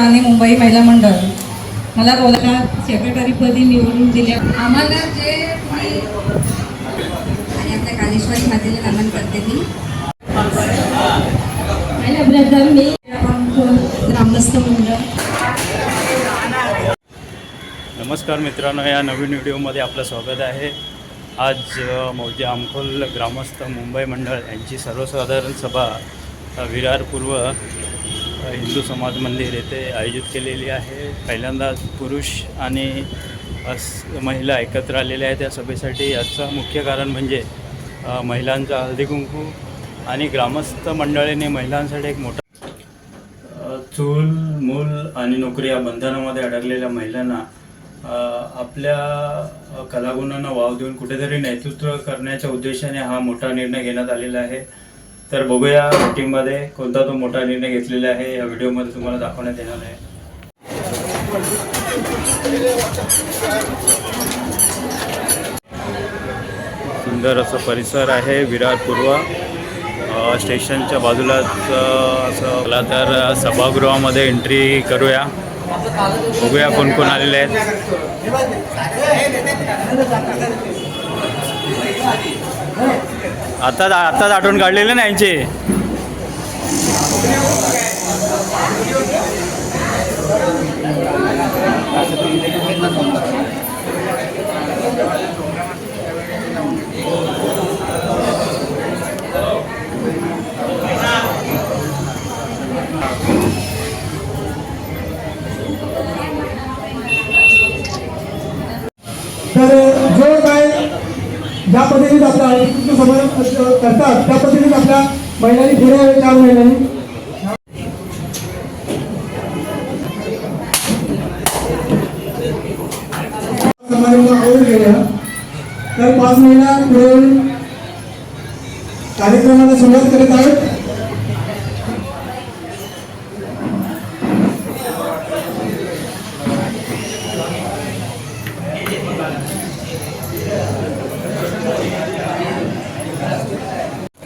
आणि मुंबई महिला मंडळ. मला बोलायला सेक्रेटरीपदी निवडून दिल्या आम्हाला जे आणि आपल्या कालेश्वरी मातेला नमन करते मी. आणि ब्रदर मी. ग्रामस्थ मंडळ. नमस्कार मित्रांनो या नवीन व्हिडिओमध्ये आपलं स्वागत आहे. आज मौजे आमखोल ग्रामस्थ मुंबई मंडळ यांची सर्वसाधारण सभा अ, विरार पूर्व अ, हिंदू समाज मंदिर येथे आयोजित केलेली आहे. पहिल्यांदा पुरुष आणि अस महिला एकत्र आलेल्या आहेत या सभेसाठी. याचं मुख्य कारण म्हणजे महिलांचा हळदी कुंकू आणि ग्रामस्थ मंडळीने महिलांसाठी एक मोठा चूल मूल आणि नोकरी या बंधनामध्ये अडकलेल्या महिलांना आपल्या कलागुणांना वाव देऊन कुठेतरी नेतृत्व करण्याच्या उद्देशाने हा मोठा निर्णय घेण्यात आलेला आहे. तर बघूया मीटिंगमध्ये कोणता तो मोठा निर्णय घेतलेला आहे. या व्हिडिओमध्ये तुम्हाला दाखवण्यात येणार आहे. सुंदर असं परिसर आहे विरार पूर्व. स्टेशनच्या बाजूलाच असं मला तर सभागृहामध्ये एंट्री करूया. बघूया कोण कोण आलेले आहेत. आता आत्ताच आठवण काढलेले ना यांचे. तर ज्या पद्धतीने आपल्या नेतृत्व समोर करतात त्या पद्धतीने आपल्या महिलांनी पुढे चार महिलांनी. तर पाच महिला पुढे कार्यक्रमाला सुरुवात करत आहेत.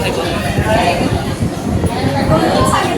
नंतर मला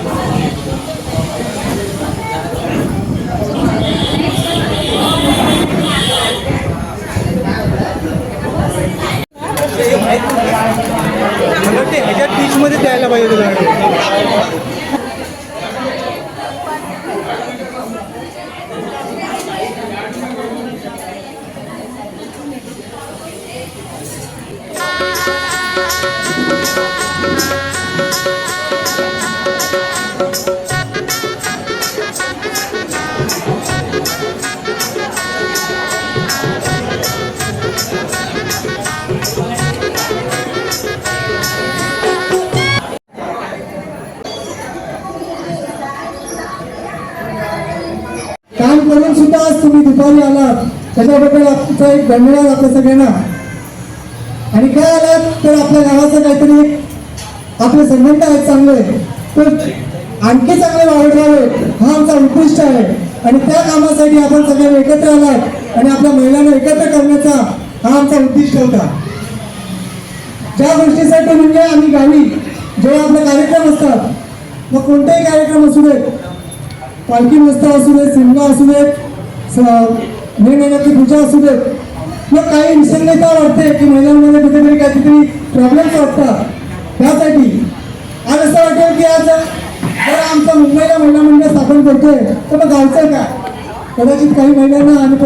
आज तुम्ही दुपारी आलात. त्याच्याबद्दल आमचा एक धन्यवाद आपल्या सगळ्यांना. आणि काय आलात? तर आपल्या गावाचं काहीतरी आपले संबंध आहेत चांगले. तर आणखी चांगले वाढवावे हा आमचा उद्दिष्ट आहे. आणि त्या कामासाठी आपण सगळे एकत्र आलात. आणि आपल्या महिलांना एकत्र करण्याचा हा आमचा उद्दिष्ट होता. ज्या गोष्टीसाठी म्हणजे आम्ही गावी जेव्हा आपले कार्यक्रम असतात मग कोणतेही कार्यक्रम असू देत पालखी मस्ता असू देत सिमला असू देत स- मे पूजा असू देत मग काही विसंगता वाटते की महिलांमध्ये कुठेतरी काहीतरी प्रॉब्लेम्स वाटतात त्यासाठी आज असं वाटेल की आज जर आमचा मुंबईला महिला मंडळ स्थापन करतोय. तर मग जायचं काय कदाचित काही महिलांना आणि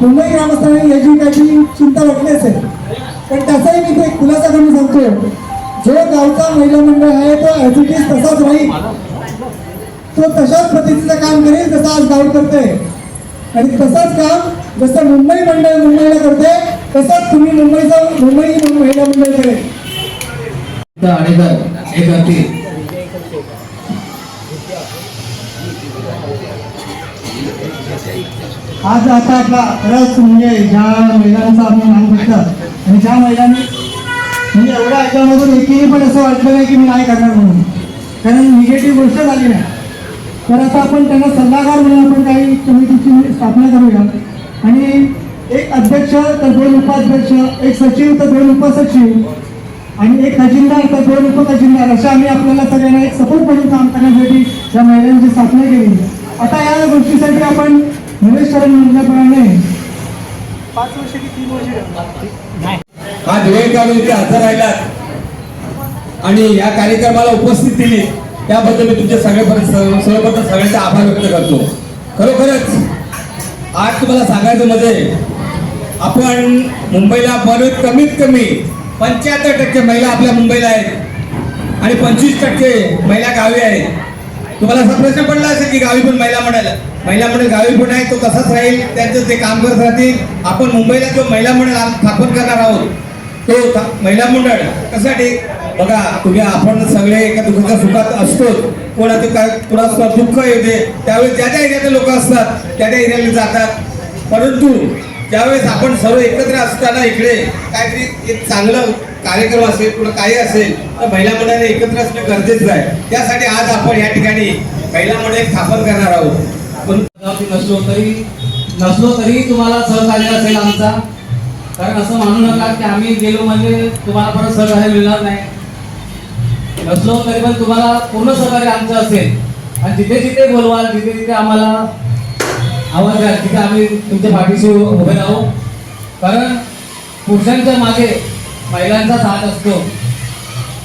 मुंबई ग्रामस्थांना याची काहीतरी चिंता वाटली असेल. पण त्याचाही मी ते खुलासा करून सांगतोय. जो गावचा महिला मंडळ आहे तो ॲज इट इज तसाच राहील. तो तशाच पद्धतीचं काम करेल जसं आज गाव करतोय. आणि तसंच काम जसं मुंबई मंडळ मुंबईला करते तसंच तुम्ही मुंबईचं मुंबई ही महिला मंडळ करेल आणि आज आता आपला खरंच म्हणजे ज्या महिलांचं आपण नाव घेतलं आणि ज्या महिलांनी म्हणजे एवढ्या ह्याच्यामधून एकीने पण असं वाटलं नाही की मी नाही करणार म्हणून. कारण निगेटिव्ह गोष्ट झाली नाही. तर आता आपण त्यांना सल्लागार म्हणून आपण काही कमिटीची स्थापना करूया. आणि एक अध्यक्ष तर दोन उपाध्यक्ष एक सचिव तर दोन उपसचिव आणि एक खजिनदार तर दोन उपखजिनदार अशा आम्ही आपल्याला सगळ्यांना एक सपोर्ट म्हणून काम करण्यासाठी या महिलांची स्थापना केली. आता या गोष्टीसाठी आपण निलेश म्हटल्याप्रमाणे पाच वर्ष की तीन वर्ष आज वेळ काढून इथे हजर राहिलात आणि या कार्यक्रमाला उपस्थित दिली. त्याबद्दल मी तुमच्या सगळ्यापर्यंत सर्वप्रथम सगळ्यांचे आभार व्यक्त करतो. खरोखरच आज तुम्हाला सांगायचं म्हणजे आपण मुंबईला बरेच कमीत कमी पंच्याहत्तर टक्के महिला आपल्या मुंबईला आहेत आणि पंचवीस टक्के महिला गावी आहेत. तुम्हाला असा प्रश्न पडला असेल की गावी पण महिला मंडळ महिला मंडळ गावी पण आहे? तो तसाच राहील. त्यांचं ते काम करत राहतील आपण मुंबईला जो महिला मंडळ स्थापन करणार आहोत तो महिला मंडळ कशासाठी? बघा तुम्ही आपण सगळे एका दुःखाच्या सुखात असतो. कोणाचं काय कोणाचं दुःख येते त्यावेळेस ज्या ज्या एरियातले लोक असतात त्या त्या एरियाला जातात. परंतु ज्यावेळेस आपण सर्व एकत्र असताना इकडे काहीतरी एक चांगलं कार्यक्रम असेल कुठं काही असेल तर महिला मंडळाने एकत्र असणं गरजेचं आहे. त्यासाठी आज आपण या ठिकाणी महिला मंडळ स्थापन करणार आहोत. पण नसलो तरी नसलो तरी तुम्हाला सहकार्य असेल आमचा. कारण असं मानू नका की आम्ही गेलो म्हणजे तुम्हाला परत सहकार्य मिळणार नाही. नसलो तरी पण तुम्हाला पूर्ण सहकार्य आमचं असेल. आणि जिथे जिथे बोलवाल तिथे तिथे आम्हाला आवाज द्या तिथे आम्ही तुमच्या पाठीशी उभे राहू. कारण पुरुषांच्या मागे महिलांचा साथ असतो.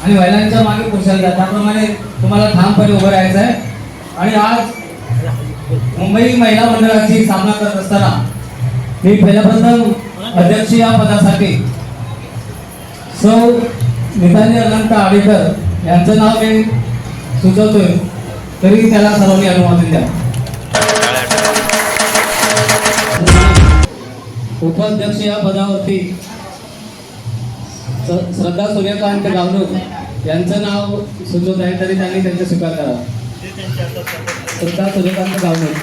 आणि महिलांच्या मागे पुरुषांचा त्याप्रमाणे तुम्हाला ठामपणे उभं राहायचं आहे. आणि आज मुंबई महिला मंडळाची सामना करत असताना मी पहिल्याप्रथम अध्यक्ष या पदासाठी सौ नितांजली अनंत आडेकर यांचं नाव मी सुचवतोय. तरी त्याला सर्वांनी अनुमोदन द्या. उपाध्यक्ष या पदावरती श्रद्धा सूर्यकांत गावणूक यांचं नाव सुचवत आहे तरी त्यांनी त्यांचा स्वीकार करावा श्रद्धा सूर्यकांत गावणूक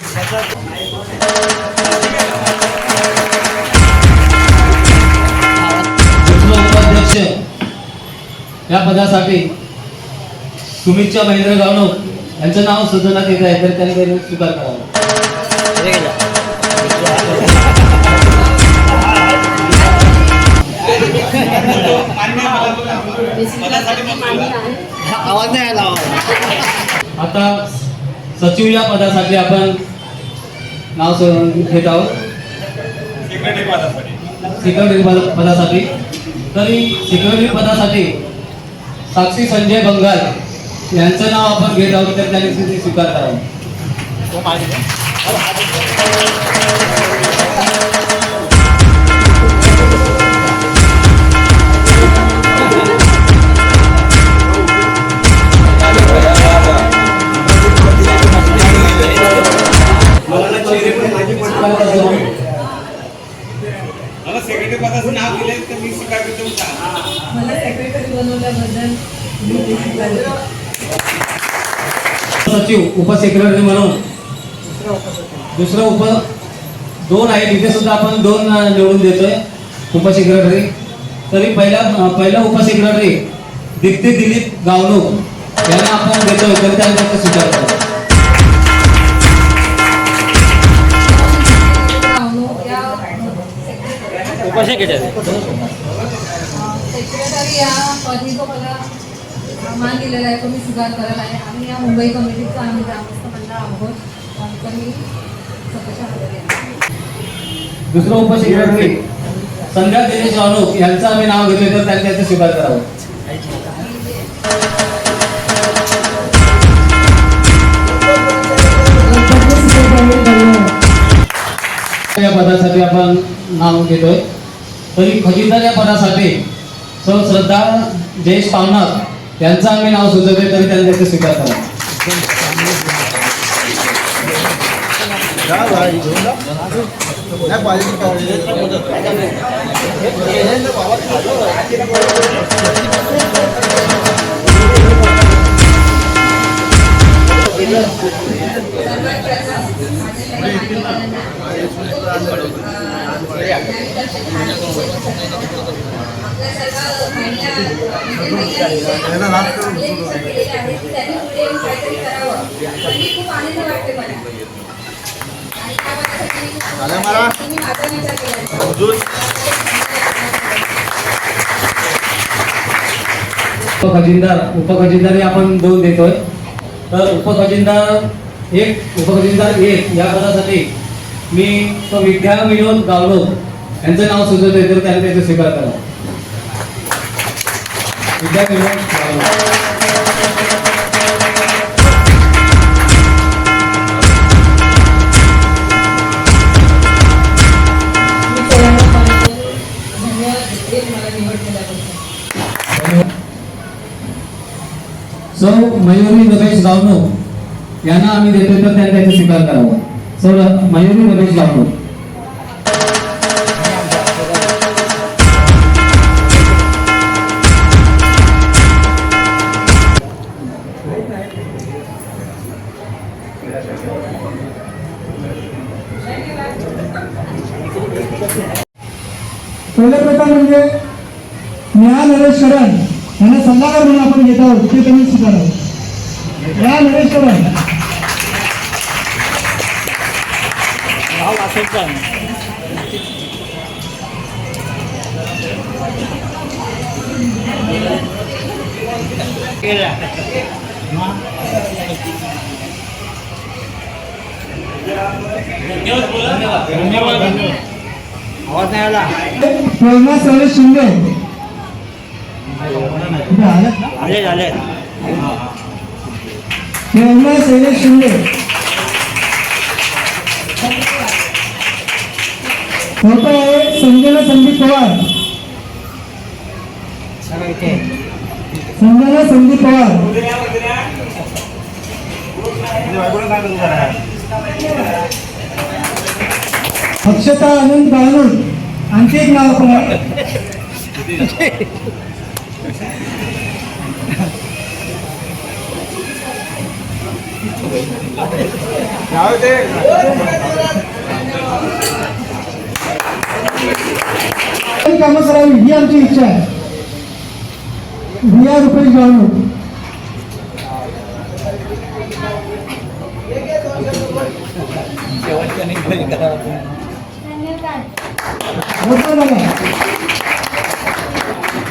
या पदासाठी सुमितच्या महेंद्र गावणूक यांचं नाव सुचवण्यात येत आहे तर त्यांनी स्वीकार करावा. आता सचिव या पदासाठी आपण नाव स- घेत आहोत. सेक्रेटरी पदासाठी. तरी सेक्रेटरी पदासाठी साक्षी संजय बंगाल यांचं नाव आपण घेत आहोत तर त्यांनी तो स्वीकार सचिव उपसेक्रेटरी म्हणून. दुसरं उप दोन आहे तिथे सुद्धा आपण दोन निवडून देतोय उपसेक्रेटरी तरी पहिला पहिला उपसेक्रेटरी दीप्ती दिलीप गावणूक यांना आपण देतोय. तरी त्यांनी त्याचा स्वीकार करा सेक्रेटरी या पदी जो मला मान दिलेला आहे तो मी स्वीकार करत आहे. आम्ही या मुंबई कमिटीचा आम्ही ग्रामस्थ मंडळ आहोत. तर मी दुसरं उपसेक्रेटरी संध्या दिनेश गावणूक यांचं आम्ही नाव घेतले तर त्यांनी त्याचा स्वीकार करावा. या पदासाठी आपण नाव घेतोय. तरी खजिनदार या पदासाठी सौ श्रद्धा जयेश पावनार त्यांचं आम्ही नाव सुचवते तरी त्यांनी स्वीकार करा. सर्वात उपखजिनदार आपण दोन देतोय. तर उपखजिनदार एक उपखजिनदार एक या पदासाठी मी तो विद्या विनोद गावलो. यांचं नाव सुचवतोय तर त्याने त्याचा स्वीकार करा. विद्या विनोद गावलो. सौ मयुरी रमेश गावनो यांना आम्ही देतोय तर त्यांनी त्याचा स्वीकार करावा. सौ मयुरी रमेश गावणूक पहिलं प्रकार म्हणजे नेहा नरेश करण यांना सल्लागार म्हणून आपण घेत आहोत ते तुम्ही स्वीकारावं नेहा नरेश करण प्रेरणा सैलेश शिंदे कुठे आले? प्रेरणा शैलेश शिंदे फोटो आहे संजना संदीप पवार. संजना संदीप पवार. अक्षता आनंद बाळनूर आणखी एक नाव आपण आहे. कामं करावी ही आमची इच्छा आहे. रिया रुपेश बाळनूर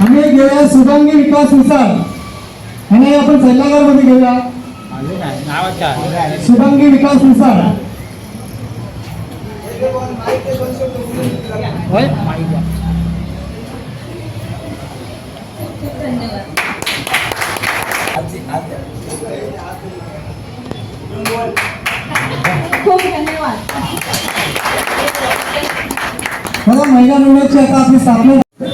आम्ही एक घेऊया विकास मिसाळ आणि आपण सल्लागारमध्ये घेऊया. शुभांगी विकास मिसाळ खूप धन्यवाद खूप धन्यवाद मला महिला मंडळाची आता आपली स्थापना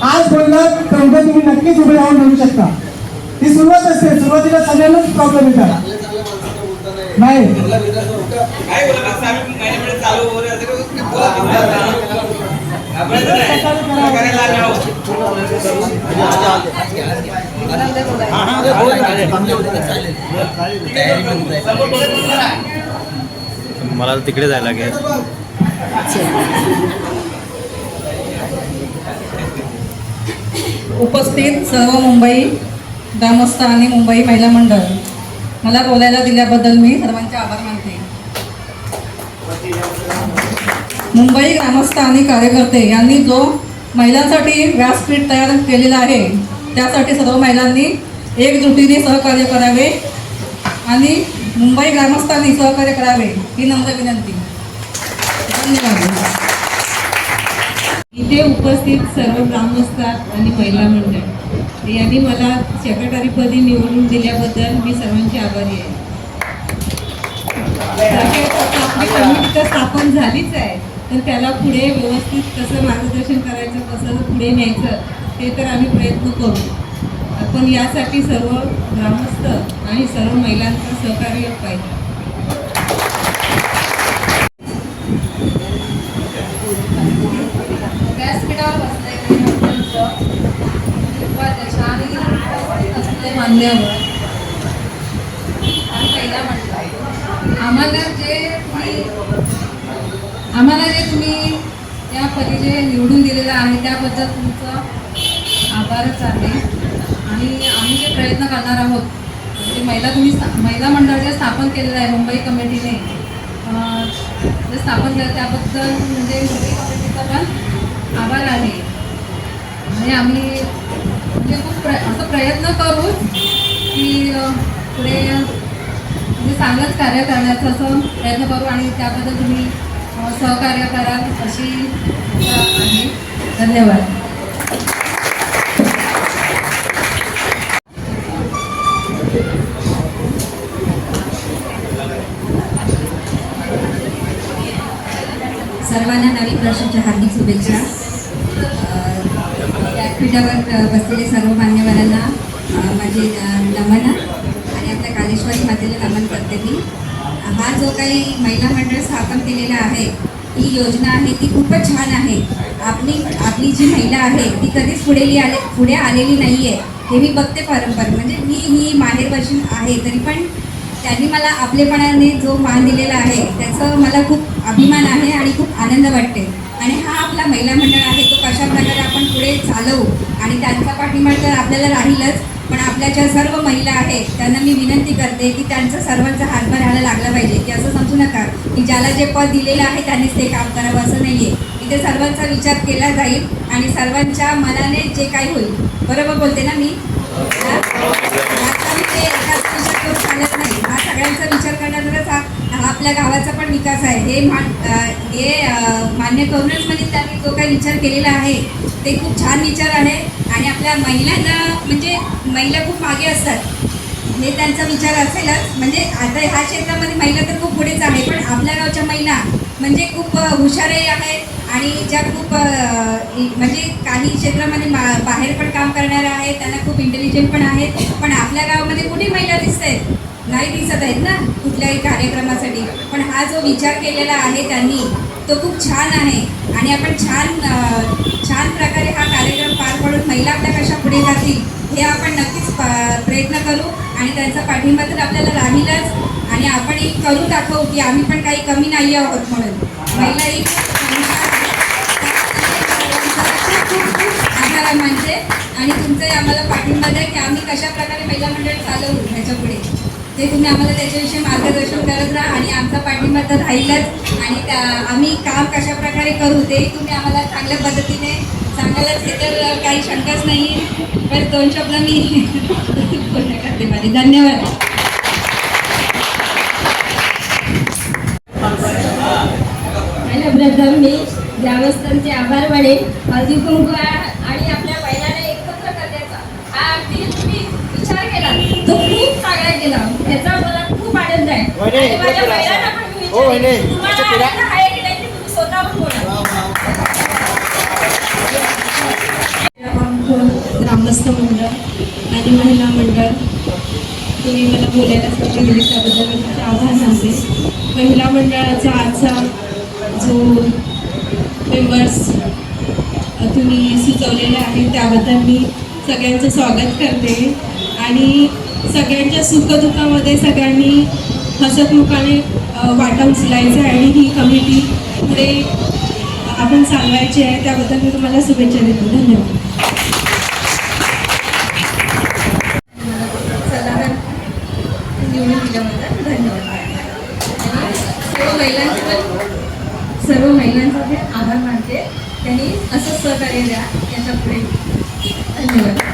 आज बोलणार तर तुम्ही नक्कीच उभे राहून बोलू शकता. ही सुरुवात असते. सुरुवातीला सगळ्यांनाच प्रॉब्लेम येतात. नाही. मला तिकडे जायला लागेल. उपस्थित सर्व मुंबई ग्रामस्थ आणि मुंबई महिला मंडळ मला बोलायला दिल्याबद्दल मी सर्वांचे आभार मानते. मुंबई ग्रामस्थ आणि कार्यकर्ते यांनी जो महिलांसाठी व्यासपीठ तयार केलेला आहे त्यासाठी सर्व महिलांनी एकजुटीने सहकार्य करावे आणि मुंबई ग्रामस्थांनी सहकार्य करावे ही नम्र विनंती. धन्यवाद. इथे उपस्थित सर्व ग्रामस्थ आणि महिला मंडळ यांनी मला सेक्रेटरीपदी निवडून दिल्याबद्दल मी सर्वांची आभारी आहे. आपली कमिटी तर स्थापन झालीच आहे. तर त्याला पुढे व्यवस्थित कसं मार्गदर्शन करायचं कसं पुढे न्यायचं ते तर आम्ही प्रयत्न करू. पण यासाठी सर्व ग्रामस्थ आणि सर्व महिलांचं सहकार्य पाहिजे. व्यासपीठावर बसले मान्यवर आम्हाला जे आम्हाला जे तुम्ही या पदी जे निवडून दिलेलं आहे त्याबद्दल तुमचं आभारच आहे आणि आम्ही जे प्रयत्न करणार आहोत म्हणजे महिला तुम्ही महिला मंडळ जे स्थापन केलेलं आहे मुंबई कमिटीने जे स्थापन केलं त्याबद्दल म्हणजे मुंबई कमिटीचा पण आभार आहे. आणि आम्ही म्हणजे खूप प्र असं प्रयत्न करू की पुढे म्हणजे चांगलंच कार्य करण्याचं असं प्रयत्न करू आणि त्याबद्दल तुम्ही सहकार्य कराल अशी आहे. धन्यवाद. सर्वांना नवीन वर्षाच्या हार्दिक शुभेच्छा. व्यासपीठावर बसलेले सर्व मान्यवरांना माझे नमन आणि आपल्या कालेश्वरी मातेला नमन करते मी. हा जो काही महिला मंडळ स्थापन केलेला आहे ही योजना आहे ती खूपच छान आहे. आपली आपली जी महिला आहे ती कधीच पुढे आले पुढे आलेली नाही आहे हे मी बघते परंपर म्हणजे मी ही माहेरवर्षी आहे तरी पण त्यांनी मला आपलेपणाने जो मान दिलेला आहे त्याचं मला खूप अभिमान आहे आणि खूप आनंद वाटते. आणि हा आपला महिला मंडळ आहे तो कशा प्रकारे आपण पुढे चालवू त्यांचा पाठिंबा तर आपल्याला राहीलच पण आपल्या ज्या सर्व महिला आहेत त्यांना मी विनंती करते की त्यांचा सर्वांचा हातभार राहायला लागला पाहिजे. की असं समजू नका की ज्याला जे पद दिलेलं आहे त्यांनीच ते काम करावं असं नाही आहे इथे सर्वांचा विचार केला जाईल आणि सर्वांच्या मनाने जे काही होईल. बरोबर बोलते ना मी? हा? आता ते एकाच विचार करून चालत नाही. हा सगळ्यांचा विचार करण्यातच हा हा आपल्या गावाचा पण विकास आहे. हे मान हे मान्य करूनच म्हणजे त्यांनी जो काही विचार केलेला आहे ते खूप छान विचार आहे. आणि आपल्या महिलांना म्हणजे महिला खूप मागे असतात. हे त्यांचा विचार असेलच. म्हणजे आता ह्या क्षेत्रामध्ये महिला तर खूप पुढेच आहे पण आपल्या गावच्या महिला म्हणजे खूप हुशारही आहेत आणि ज्या खूप म्हणजे काही क्षेत्रामध्ये मा बाहेर पण काम करणाऱ्या आहेत त्यांना खूप इंटेलिजंट पण आहेत. पण आपल्या गावामध्ये कुठे महिला दिसत आहेत नाही दिसत आहेत ना कुठल्याही कार्यक्रमासाठी. पण हा जो विचार केलेला आहे त्यांनी तो खूप छान आहे. आणि आपण छान छान प्रकारे हा कार्यक्रम पार पाडून महिला आपल्या कशा पुढे जातील हे आपण नक्कीच प- प्रयत्न करू आणि त्यांचा पाठिंबा तर आपल्याला राहीलच. आणि आपण एक करू दाखवू की आम्ही पण काही कमी नाही आहोत म्हणून. महिलाही एक आम्हाला आभार म्हणजे. आणि तुमचंही आम्हाला पाठिंबा द्या की आम्ही कशा प्रकारे महिला मंडळ चालवू ह्याच्या पुढे. ते तुम्ही आम्हाला त्याच्याविषयी मार्गदर्शन करत राहा आणि आमचा पाठिंबा तर राहीलच. आणि त्या आम्ही काम कशा प्रकारे करू ते तुम्ही आम्हाला चांगल्या पद्धतीने सांगायलाच हे तर काही शंकाच नाही. पण दोन शब्द मी पूर्ण करते. माझे धन्यवाद. प्रथम मी ग्रामस्थांचे आभार मानेन. हळदी कुंकू आ- आणि आपल्या महिलांना एकत्र करण्याचा हा अगदी तुम्ही विचार केला तो खूप चांगला केला त्याचा मला खूप आनंद आहे आणि माझ्या महिलांना पण मी विचारेन, तुम्हाला आनंद बोला. ग्रामस्थ मंडळ आणि महिला मंडळ तुम्ही मला बोलायला संधी दिली त्याबद्दल मी तुमचे आभार मानते. महिला मंडळाचा आजचा जो मेंबर्स तुम्ही सुचवलेले आहे त्याबद्दल मी सगळ्यांचं स्वागत करते. आणि सगळ्यांच्या सुखदुःखामध्ये सगळ्यांनी हसतमुखाने वाटा उचलायचं आहे आणि ही कमिटी पुढे आपण सांगायची आहे त्याबद्दल मी तुम्हाला शुभेच्छा देतो. धन्यवाद. सल्लागार धन्यवाद. सर्व सर्व महिलांचा मी आभार मानते. त्यांनी असंच सहकार्य द्या याच्यापुढे धन्यवाद.